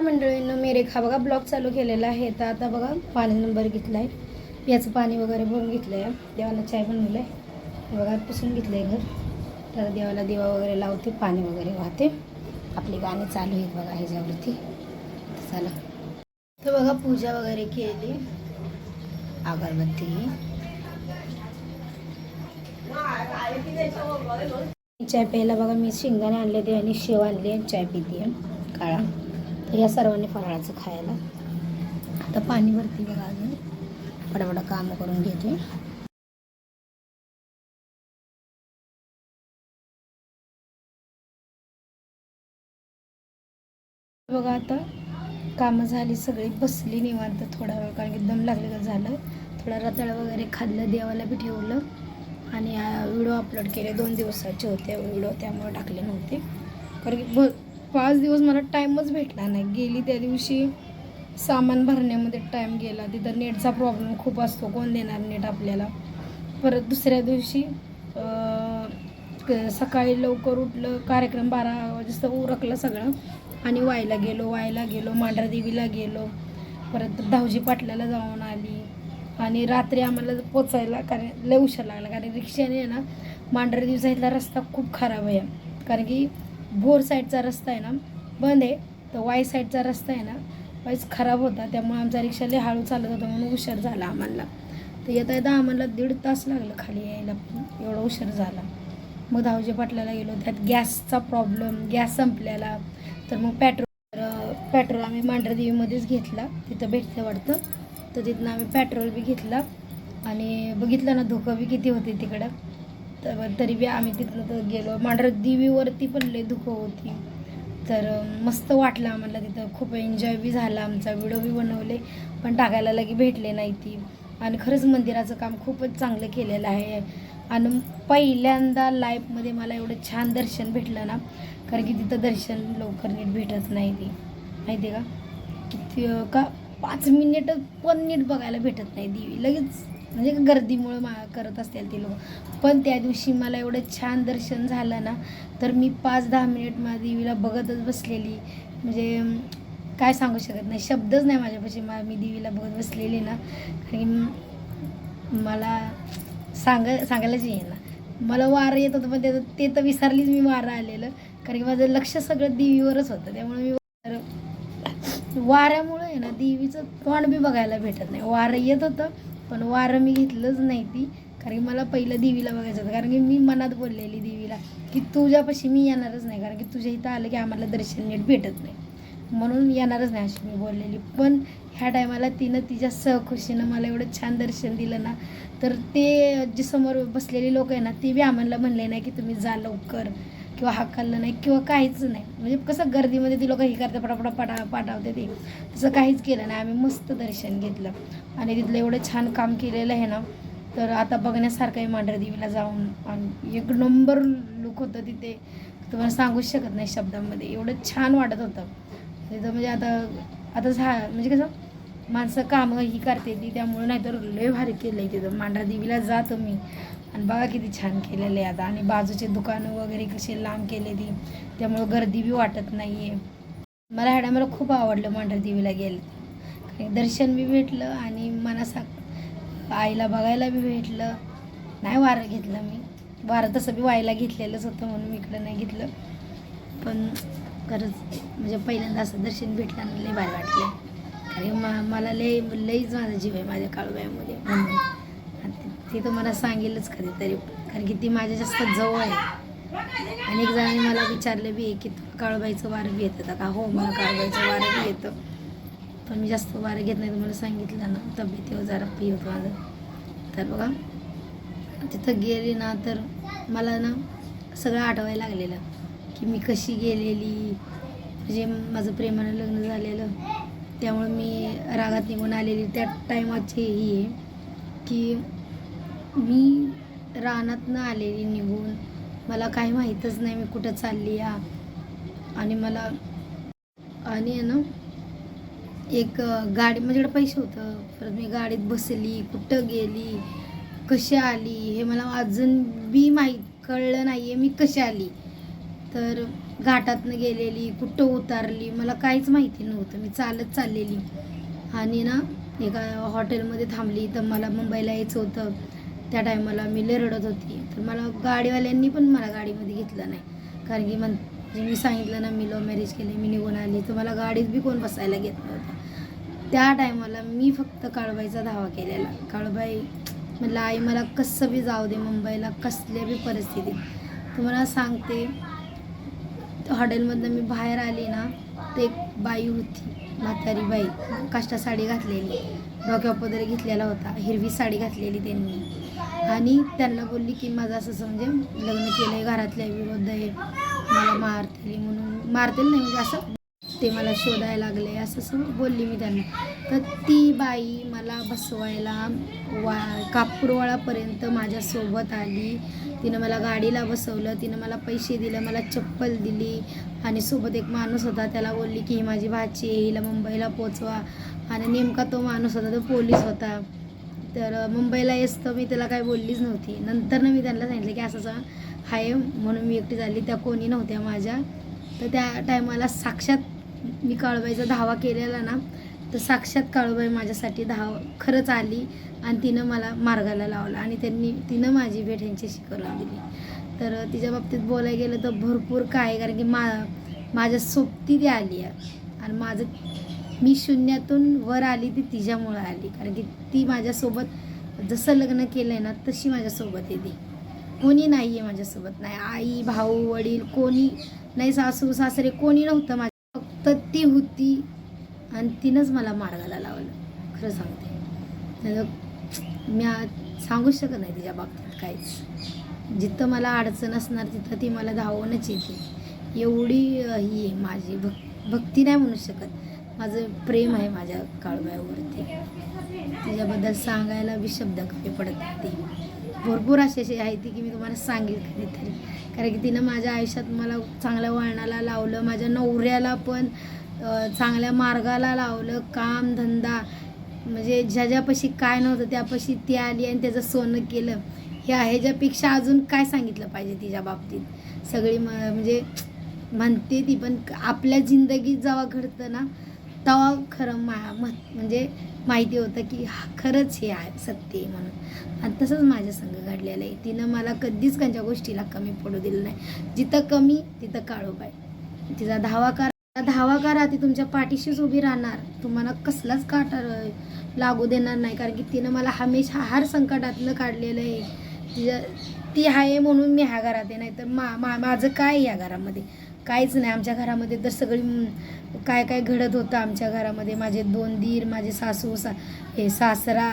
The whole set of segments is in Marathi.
मंडळींनं मी रेखा. बघा ब्लॉक चालू केलेला आहे. तर आता बघा पाणी नंबर घेतला आहे याचं पाणी वगैरे भरून घेतलं आहे देवाला चाय बनवलं आहे बघा पुसून घेतलं आहे घर. तर देवाला दिवा वगैरे लावते पाणी वगैरे वाहते. आपली गाणी चालू आहेत बघा ह्याच्यावरती. चला. तर बघा पूजा वगैरे केली. अगरबत्ती. चाय प्यायला बघा मी शेंगदाणे आणले ते आणि शेव आणले चाय पिते. काळा. या सर्वांनी फराळाचं खायला. आता पाणी बघा अजून. फटाफट कामं करून घेते. बघा आता कामं झाली सगळी बसली निवांत थोडा वेळ कारण की दम लागलेलं झालं. थोडा रताळ वगैरे खाल्लं देवाला बी ठेवलं. आणि व्हिडिओ अपलोड केले दोन दिवसाचे होते व्हिडिओ त्यामुळे टाकले नव्हते. कारण की पाच दिवस मला टाईमच भेटला नाही. गेली त्या दिवशी सामान भरण्यामध्ये टाईम गेला. तिथं नेटचा प्रॉब्लेम खूप असतो. कोण देणार नेट आपल्याला? परत दुसऱ्या दिवशी क- सकाळी लवकर उठलं कार्यक्रम बारा वाजता उरकलं सगळं आणि वायला गेलो. वायला गेलो मांढरादेवीला गेलो. परत धावजी पाटल्याला जाऊन आली. आणि रात्री आम्हाला पोचायला कारण लय उशीर लागला. कारण रिक्षाने आहे ना मांढरा दिवसा इथला रस्ता खूप खराब आहे. कारण की भोर साईडचा रस्ता आहे ना बंद आहे. तर वाय साईडचा रस्ता आहे ना वाईच खराब होता. त्यामुळे आमचा रिक्षा लय हळू चालत होता म्हणून उशीर झाला आम्हाला. तर येता येता आम्हाला दीड तास लागला खाली यायला. एवढा उशीर झाला. मग धावजे पाटलाला गेलो. त्यात गॅसचा प्रॉब्लेम गॅस संपलेला. तर मग पेट्रोल पेट्रोल आम्ही मांढरदेवीमध्येच घेतला. तिथं भेटतं वाटतं. तर तिथनं आम्ही पेट्रोल बी घेतला. आणि बघितलं ना धोकं बी किती होते तिकडं. तर तरी बी आम्ही तिथलं तर गेलो. मांढरदेवीवरती पण लय दुःख होती. तर मस्त वाटलं आम्हाला तिथं. खूप एन्जॉय बी झाला आमचा. व्हिडिओ बी बनवले पण टाकायला लगे भेटले नाही ती. आणि खरंच मंदिराचं काम खूपच चांगलं केलेलं आहे. आणि पहिल्यांदा लाईफमध्ये मला एवढं छान दर्शन भेटलं ना कारण की तिथं दर्शन लवकर नीट भेटत नाही ती. माहिती आहे का? किती का? पाच मिनिट पण नीट बघायला भेटत नाही देवी. लगेच म्हणजे गर्दीमुळं मा करत असतील ते लोक. पण त्या दिवशी मला एवढं छान दर्शन झालं ना तर मी पाच दहा मिनिट माझ्या देवीला बघतच बसलेली. म्हणजे काय सांगू शकत नाही. शब्दच नाही माझ्यापाशी. मा मी देवीला बघत बसलेली ना. कारण की मला सांग सांगायलाच येईना. मला वारं येत होतं पण ते ते तर विसरलीच मी वारं आलेलं. कारण की माझं लक्ष सगळं देवीवरच होतं. त्यामुळे मी वारं वाऱ्यामुळं आहे ना देवीचं तोंड बी बघायला भेटत नाही. वारं येत होतं पण वारं मी घेतलंच नाही ती. कारण की मला पहिलं देवीला बघायचं होतं. कारण की मी मनात बोललेली देवीला की तुझ्यापाशी मी येणारच नाही. कारण की तुझ्या इथं आलं की आम्हाला दर्शन नीट भेटत नाही. म्हणून येणारच नाही अशी मी बोललेली. पण ह्या टायमाला तिनं तिच्या सहखुशीनं मला एवढं छान दर्शन दिलं ना तर ते जे समोर बसलेली लोक आहे ना ते बी आम्हाला म्हणले नाही की तुम्ही जा लवकर किंवा हाकललं नाही किंवा काहीच नाही. म्हणजे कसं गर्दीमध्ये ती लोक हे करते पटापटा पटा पाठवते ते. तसं काहीच केलं नाही. आम्ही मस्त दर्शन घेतलं. आणि तिथलं एवढं छान काम केलेलं आहे ना तर आता बघण्यासारखं आहे मांढरदेवीला जाऊन. आणि एक नंबर लुक होतं तिथे. तुम्हाला सांगूच शकत नाही शब्दामध्ये. एवढं छान वाटत होतं. तिथं म्हणजे आता आता झा म्हणजे कसं माणसं कामं ही करते ती त्यामुळे नाहीतर लय भारी केलं आहे तिथं. मांढरा देवीला जातो मी. आणि बघा किती छान केलेलं आहे आता. आणि बाजूचे दुकानं वगैरे कसे लांब केले ती. त्यामुळं गर्दी बी वाटत नाही आहे मला ह्या मला खूप आवडलं मांढरा देवीला गेलं. दर्शन बी भेटलं आणि मनासा आईला बघायला बी भेटलं. नाही वारं घेतलं मी. वारं तसं बी व्हायला घेतलेलंच होतं म्हणून मी इकडं नाही घेतलं. पण खरंच म्हणजे पहिल्यांदा असं दर्शन भेटलं आणि लय भारी वाटलं. कारण मा मला लय लईच माझा जीव आहे माझ्या काळूबाईमध्ये. म्हणून आणि ते- तर मला सांगेलच कधीतरी. कारण की ती माझ्या जास्त जवळ आहे. अनेक जणांनी मला विचारलं बी आहे की काळूबाईचं वारं बी येतं का? हो मला काळूबाईचं वारं बी येतं. पण मी जास्त वारं घेत नाही तुम्हाला सांगितलं ना तब्येतीवर जरा पी होत माझं. तर बघा तिथं गेली ना तर मला ना सगळं आठवायला लागलेलं की मी कशी गेलेली म्हणजे माझं प्रेमानं लग्न झालेलं त्यामुळे मी रागात निघून आलेली. त्या टायमाची ही आहे की मी रानातनं आलेली निघून. मला काही माहीतच नाही मी कुठं चालली या. आणि मला आणि आहे ना एक गाडी माझ्याकडे पैसे होतं. परत मी गाडीत बसली कुठं गेली कशी आली हे मला अजून बी माहीत कळलं नाही आहे मी कशी आली. तर घाटातनं गेलेली कुठं उतारली मला काहीच माहिती नव्हतं. मी चालत चाललेली. आणि ना एका हॉटेलमध्ये थांबली तर मला मुंबईला यायचं होतं. त्या टायमाला मी लरडत होती. तर मला गाडीवाल्यांनी पण मला गाडीमध्ये घेतलं नाही. कारण की म्हण म्हणजे मी सांगितलं ना मी लव मॅरेज केले मी निघून आली तर मला गाडीत बी कोण बसायला घेत नव्हतं. त्या टायमाला मी फक्त काळबाईचा धावा केलेला. काळबाई म्हटलं आई मला कसं बी जाऊ दे मुंबईला कसल्या बी परिस्थितीत. तुम्हाला सांगते हॉटेलमधनं मी बाहेर आली ना ते एक बाई होती म्हातारी बाई काष्टा साडी घातलेली. डोक्यावर पदर घेतलेला होता हिरवी साडी घातलेली त्यांनी. आणि त्यांना बोलली की माझं असं असं म्हणजे लग्न केलं आहे घरातल्या विरोध आहे. मला मारतील म्हणून. मारतील नाही म्हणजे असं ते मला शोधायला लागले असं सगळं बोलली मी त्यांना. तर ती बाई मला बसवायला वा कापूरवाळापर्यंत माझ्यासोबत आली. तिनं मला गाडीला बसवलं तिनं मला पैसे दिले मला चप्पल दिली. आणि सोबत एक माणूस होता त्याला बोलली की ही माझी भाची हिला मुंबईला पोचवा. आणि नेमका तो माणूस होता तो पोलीस होता. तर मुंबईला येस तर मी त्याला काही बोललीच नव्हती. नंतर मी त्यांना सांगितलं की असं आहे म्हणून मी एकटी झाली त्या कोणी नव्हत्या माझ्या. तर त्या टायमाला साक्षात मी काळबाईचा धावा केलेला ना तर साक्षात काळूबाई माझ्यासाठी धाव खरंच आली आणि तिनं मला मार्गाला लावला आणि त्यांनी तिनं माझी भेट ह्यांच्याशी करून दिली. तर तिच्या बाबतीत बोलायला गेलं तर भरपूर काय आहे, कारण की मा माझ्या सोबती ती आली आहे. आणि माझं मी शून्यातून वर आली ती तिच्यामुळं आली. कारण की ती माझ्यासोबत जसं लग्न केलं आहे ना तशी माझ्यासोबत येते कोणी नाही आहे माझ्यासोबत. नाही आई भाऊ वडील कोणी नाही सासू सासरे कोणी नव्हतं माझ्या. फक्त ती होती आणि तिनंच मला मार्गाला लावलं. खरं सांगते. मी सांगूच शकत नाही तिच्या बाबतीत काहीच. जिथं मला अडचण असणार तिथं ती मला धावूनच येते. एवढी ही आहे माझी भक् भक्ती नाही म्हणू शकत. माझं प्रेम आहे माझ्या काळबाईवरती तिच्याबद्दल सांगायला बी शब्द कमी पडत नाही. भरपूर असे असे आहे ती की मी तुम्हाला सांगेल कधीतरी. कारण की तिनं माझ्या आयुष्यात मला चांगल्या वळणाला लावलं माझ्या नवऱ्याला पण चांगल्या मार्गाला लावलं काम धंदा म्हणजे ज्याच्यापाशी काय नव्हतं त्यापाशी ती आली आणि त्याचं सोनं केलं. हे ह्याच्यापेक्षा अजून काय सांगितलं पाहिजे तिच्या बाबतीत? सगळी म म्हणजे म्हणते ती पण आपल्या जिंदगीत जेव्हा घडतं ना तेव्हा खरं मा म्हणजे माहिती होतं की हा खरंच हे आहे सत्य आहे म्हणून. आणि तसंच माझ्या संग घडलेलं आहे. तिनं मला कधीच त्यांच्या गोष्टीला कमी पडू दिलं नाही. जिथं कमी तिथं काळोबाय तिचा धावा करा धावा करा ती तुमच्या पाठीशीच उभी राहणार. तुम्हाला कसलाच काटा लागू देणार नाही. कारण की तिनं मला हमेशा हर संकटातलं काढलेलं आहे. तिच्या ती आहे म्हणून मी ह्या घरात आहे. नाही तर मा मा माझं काय आहे या घरामध्ये? काहीच नाही. आमच्या घरामध्ये तर सगळी काय काय घडत होतं आमच्या घरामध्ये. माझे दोन दीर माझे सासू सा हे सासरा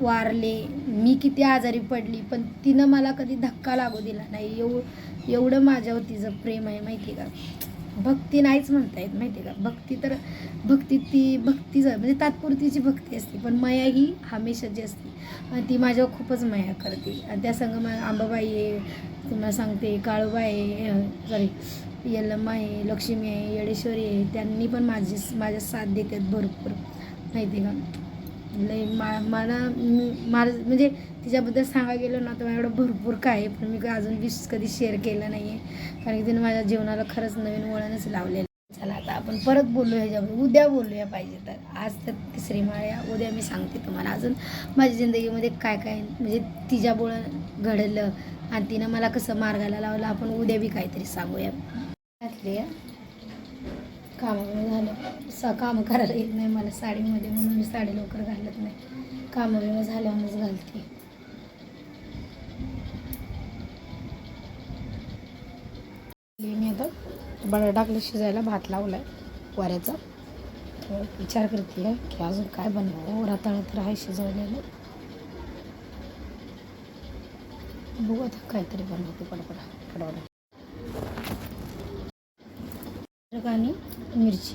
वारले. मी किती आजारी पडली पण तिनं मला कधी धक्का लागू दिला नाही. एव एवढं माझ्यावर तिचं प्रेम आहे माहिती आहे का? भक्ती नाहीच म्हणता येत माहिती आहे का? भक्ती तर भक्ती ती भक्तीच म्हणजे तात्पुरतीची भक्ती असते पण माया ही हमेशाची असते. आणि ती माझ्यावर खूपच माया करते. आणि त्या संग आंबाबाई आहे तुम्हाला सांगते काळूबाई आहे सॉरी यलम्मा आहे लक्ष्मी आहे येडेश्वरी आहे त्यांनी पण माझी माझ्या साथ देतात भरपूर. माहिती आहे का? लई मा मला मी- माझं म्हणजे तिच्याबद्दल सांगा गेलो ना तर माझ्याकडं भरपूर काय आहे पण मी अजून विश कधी शेअर केलं नाही आहे कारण की तिने माझ्या जीवनाला खरंच नवीन वळणच लावलेलं आहे. चला आता आपण परत बोलू ह्याच्यावर उद्या बोलूया पाहिजे तर. आज तर तिसरी माळ्या उद्या मी सांगते तुम्हाला अजून माझ्या जिंदगीमध्ये काय काय म्हणजे तिच्यामुळं घडलं. आणि तिनं मला कसं मार्गाला लावलं आपण उद्या बी काहीतरी सांगूया. घातली कामं झालं. स कामं करायला येत नाही मला साडीमध्ये म्हणून मी साडी लवकर घालत नाही. कामं झाल्यामुळेच झाल्यावरच घालते. मी आता बडा टाकलं शिजायला भात लावलाय वाऱ्याचा. तर विचार करते की अजून काय बनवावं रताळं तर आहे शिजवलेलं. बघू आता काहीतरी बनवते पडपडा पडवडा अद्रक आणि मिरची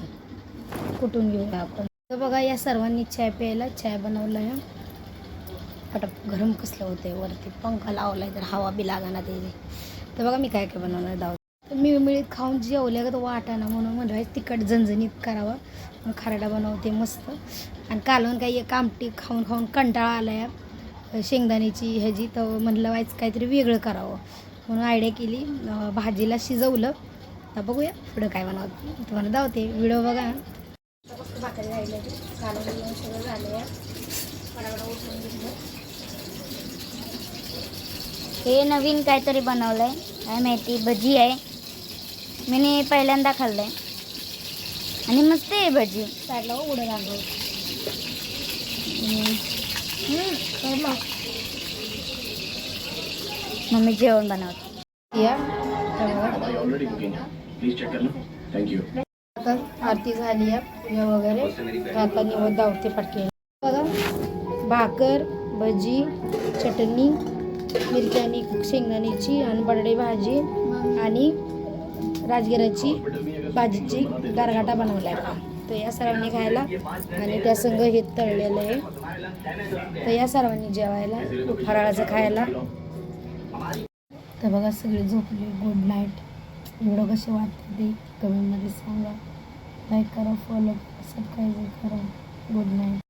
कुटून घेऊया आपण? तर बघा या सर्वांनी चाय प्यायला चाय बनवला आहे पटप गरम कसलं होते वरती? पंखा लावलाय तर हवा बी लागाना त्याची. तर बघा मी काय काय बनवणार दाव तर मी मिळीत खाऊन जेवल्या का तो वाटाणा म्हणून म्हणजे तिखट झणझणीत करावं. मग खराडा बनवते मस्त. आणि कालवण काही एक आमटी खाऊन खाऊन कंटाळा आला आहे शेंगदाण्याची ह्याची तर म्हणलं व्हायचं काहीतरी वेगळं करावं. म्हणून आयडिया केली भाजीला शिजवलं. आता बघूया पुढं काय बनवत तुम्हाला दावते. व्हिडिओ बघा. भाकरी राहिलं कालवून बिलवून सगळं झालं उठून घेतलं. हे नवीन काहीतरी बनवलंय. काय माहिती? भजी आहे. मी पहिल्यांदा खाल्लंय. आणि मस्त आहे भजी. साईडला उडं रांगव मम्मी जेवण बनवते. या. आता आरती झाली आहे पूजा वगैरे. आता निवड दावते पटके बघा भाकर भजी चटणी मिरच्यानी शेंगदाण्याची आणि बटाटे भाजी आणि राजगिराची भाजीची गारगाटा बनवला आहे तर या सर्वांनी खायला आणि त्या संग हे तळलेलं आहे. तर या सर्वांनी जेवायला फराळाचं खायला. तर बघा सगळे झोपले गुड नाईट व्हिडिओ कसे वाटते ते कमेंटमध्ये सांगा. लाईक करा फॉलो करा सबस्क्राईब करा. Good night